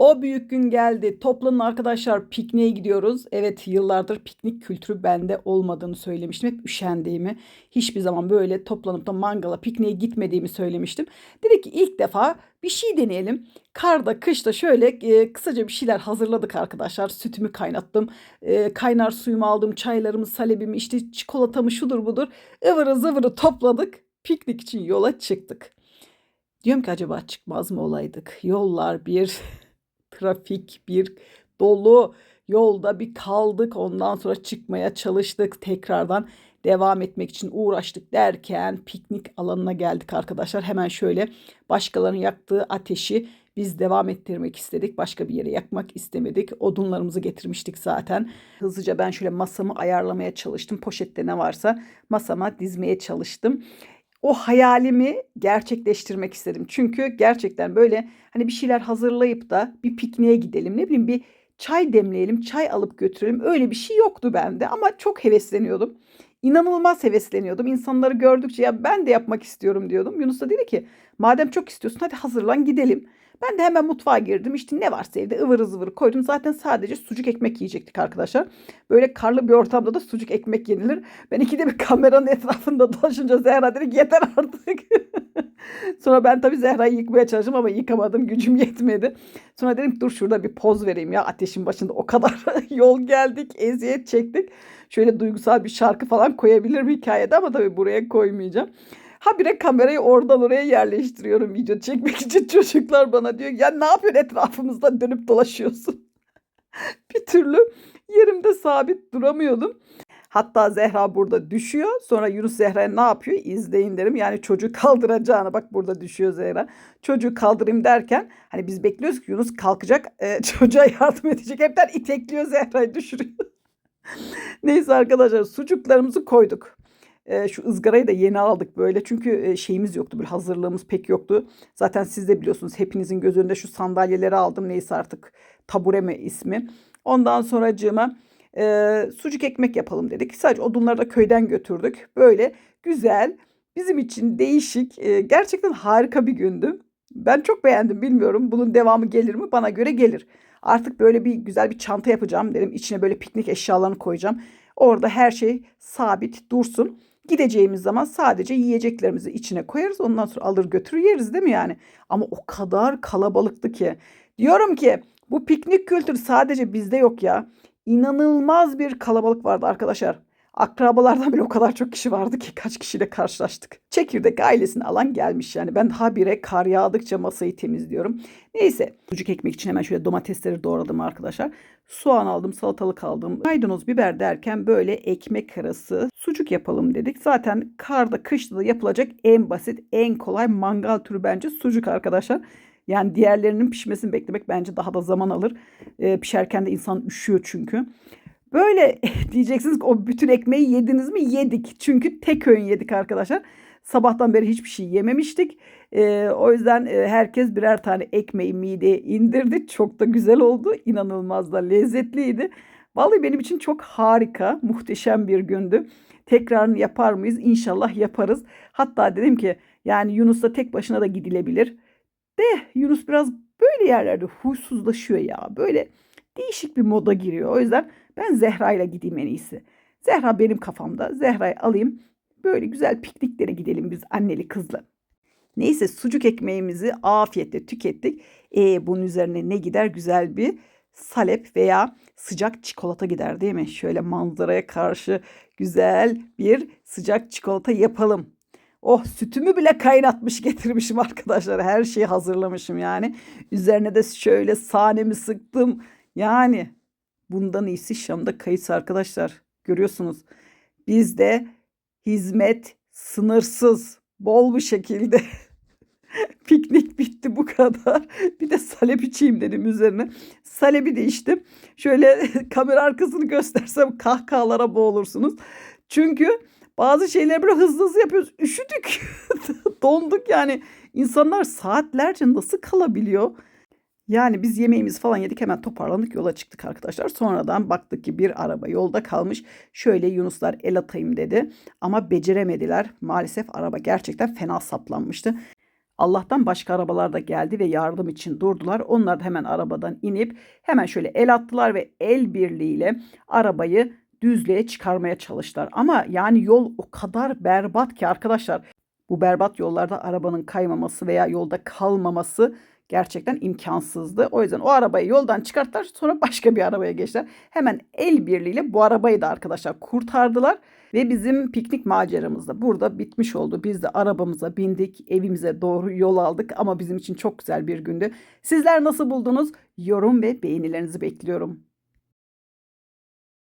O büyük gün geldi. Toplanın arkadaşlar pikniğe gidiyoruz. Evet yıllardır piknik kültürü bende olmadığını söylemiştim. Hep üşendiğimi, hiçbir zaman böyle toplanıp da mangala pikniğe gitmediğimi söylemiştim. Dedik ki ilk defa bir şey deneyelim. Karda, kışta şöyle e, kısaca bir şeyler hazırladık arkadaşlar. Sütümü kaynattım. E, kaynar suyumu aldım. Çaylarımı, salebimi, işte çikolatamı şudur budur. ıvırı zıvırı topladık. Piknik için yola çıktık. Diyorum ki acaba çıkmaz mı olaydık? Yollar bir trafik bir dolu yolda bir kaldık. Ondan sonra çıkmaya çalıştık. Tekrardan devam etmek için uğraştık derken piknik alanına geldik arkadaşlar. Hemen şöyle başkalarının yaktığı ateşi biz devam ettirmek istedik. Başka bir yere yakmak istemedik. Odunlarımızı getirmiştik zaten. Hızlıca ben şöyle masamı ayarlamaya çalıştım. Poşette ne varsa masama dizmeye çalıştım o hayalimi gerçekleştirmek istedim. Çünkü gerçekten böyle hani bir şeyler hazırlayıp da bir pikniğe gidelim ne bileyim bir çay demleyelim, çay alıp götürelim. Öyle bir şey yoktu bende ama çok hevesleniyordum. İnanılmaz hevesleniyordum. İnsanları gördükçe ya ben de yapmak istiyorum diyordum. Yunus da dedi ki madem çok istiyorsun hadi hazırlan gidelim. Ben de hemen mutfağa girdim. İşte ne varsa evde ıvır zıvır koydum. Zaten sadece sucuk ekmek yiyecektik arkadaşlar. Böyle karlı bir ortamda da sucuk ekmek yenilir. Ben ikide bir kameranın etrafında dolaşınca Zehra dedi yeter artık. Sonra ben tabii Zehra'yı yıkmaya çalıştım ama yıkamadım. Gücüm yetmedi. Sonra dedim dur şurada bir poz vereyim ya ateşin başında. O kadar yol geldik, eziyet çektik. Şöyle duygusal bir şarkı falan koyabilirim hikayede ama tabii buraya koymayacağım. Habire kamerayı oradan oraya yerleştiriyorum video çekmek için. Çocuklar bana diyor ya ne yapıyorsun etrafımızda dönüp dolaşıyorsun. bir türlü yerimde sabit duramıyordum. Hatta Zehra burada düşüyor. Sonra Yunus Zehra'ya ne yapıyor? İzleyin derim. Yani çocuğu kaldıracağını bak burada düşüyor Zehra. Çocuğu kaldırayım derken hani biz bekliyoruz ki Yunus kalkacak e, çocuğa yardım edecek. Hepten itekliyor Zehra'yı düşürüyor. Neyse arkadaşlar sucuklarımızı koyduk. E, şu ızgarayı da yeni aldık böyle. Çünkü e, şeyimiz yoktu. Bir hazırlığımız pek yoktu. Zaten siz de biliyorsunuz hepinizin göz önünde şu sandalyeleri aldım. Neyse artık tabure mi ismi. Ondan sonracığıma e, sucuk ekmek yapalım dedik. Sadece odunları da köyden götürdük. Böyle güzel, bizim için değişik, e, gerçekten harika bir gündü. Ben çok beğendim bilmiyorum. Bunun devamı gelir mi? Bana göre gelir. Artık böyle bir güzel bir çanta yapacağım dedim. İçine böyle piknik eşyalarını koyacağım. Orada her şey sabit dursun. Gideceğimiz zaman sadece yiyeceklerimizi içine koyarız. Ondan sonra alır götürür yeriz değil mi yani? Ama o kadar kalabalıktı ki. Diyorum ki bu piknik kültürü sadece bizde yok ya. İnanılmaz bir kalabalık vardı arkadaşlar. Akrabalardan bile o kadar çok kişi vardı ki kaç kişiyle karşılaştık. Çekirdek ailesini alan gelmiş yani. Ben habire kar yağdıkça masayı temizliyorum. Neyse sucuk ekmek için hemen şöyle domatesleri doğradım arkadaşlar. Soğan aldım, salatalık aldım. Maydanoz, biber derken böyle ekmek arası sucuk yapalım dedik. Zaten karda, kışta da yapılacak en basit, en kolay mangal türü bence sucuk arkadaşlar. Yani diğerlerinin pişmesini beklemek bence daha da zaman alır. E, pişerken de insan üşüyor çünkü. Böyle diyeceksiniz ki o bütün ekmeği yediniz mi? Yedik. Çünkü tek öğün yedik arkadaşlar. Sabahtan beri hiçbir şey yememiştik. E, o yüzden herkes birer tane ekmeği mideye indirdi. Çok da güzel oldu. İnanılmaz da lezzetliydi. Vallahi benim için çok harika, muhteşem bir gündü. Tekrarını yapar mıyız? İnşallah yaparız. Hatta dedim ki yani Yunus'la tek başına da gidilebilir. De Yunus biraz böyle yerlerde huysuzlaşıyor ya. Böyle değişik bir moda giriyor. O yüzden ben Zehra ile gideyim en iyisi. Zehra benim kafamda. Zehra'yı alayım. Böyle güzel pikniklere gidelim biz anneli kızla. Neyse sucuk ekmeğimizi afiyetle tükettik. E, bunun üzerine ne gider? Güzel bir salep veya sıcak çikolata gider değil mi? Şöyle manzaraya karşı güzel bir sıcak çikolata yapalım. Oh sütümü bile kaynatmış getirmişim arkadaşlar. Her şeyi hazırlamışım yani. Üzerine de şöyle sanemi sıktım. Yani bundan iyisi Şam'da kayıt arkadaşlar. Görüyorsunuz. Bizde hizmet sınırsız, bol bir şekilde. Piknik bitti bu kadar. Bir de salep içeyim dedim üzerine. Salebi de içtim. Şöyle kamera arkasını göstersem kahkahalara boğulursunuz. Çünkü bazı şeyleri böyle hızlı hızlı yapıyoruz. Üşüdük. Donduk yani. İnsanlar saatlerce nasıl kalabiliyor? Yani biz yemeğimizi falan yedik hemen toparlandık yola çıktık arkadaşlar. Sonradan baktık ki bir araba yolda kalmış. Şöyle Yunuslar el atayım dedi ama beceremediler. Maalesef araba gerçekten fena saplanmıştı. Allah'tan başka arabalar da geldi ve yardım için durdular. Onlar da hemen arabadan inip hemen şöyle el attılar ve el birliğiyle arabayı düzlüğe çıkarmaya çalıştılar. Ama yani yol o kadar berbat ki arkadaşlar bu berbat yollarda arabanın kaymaması veya yolda kalmaması gerçekten imkansızdı. O yüzden o arabayı yoldan çıkarttılar sonra başka bir arabaya geçtiler. Hemen el birliğiyle bu arabayı da arkadaşlar kurtardılar. Ve bizim piknik maceramız da burada bitmiş oldu. Biz de arabamıza bindik, evimize doğru yol aldık ama bizim için çok güzel bir gündü. Sizler nasıl buldunuz? Yorum ve beğenilerinizi bekliyorum.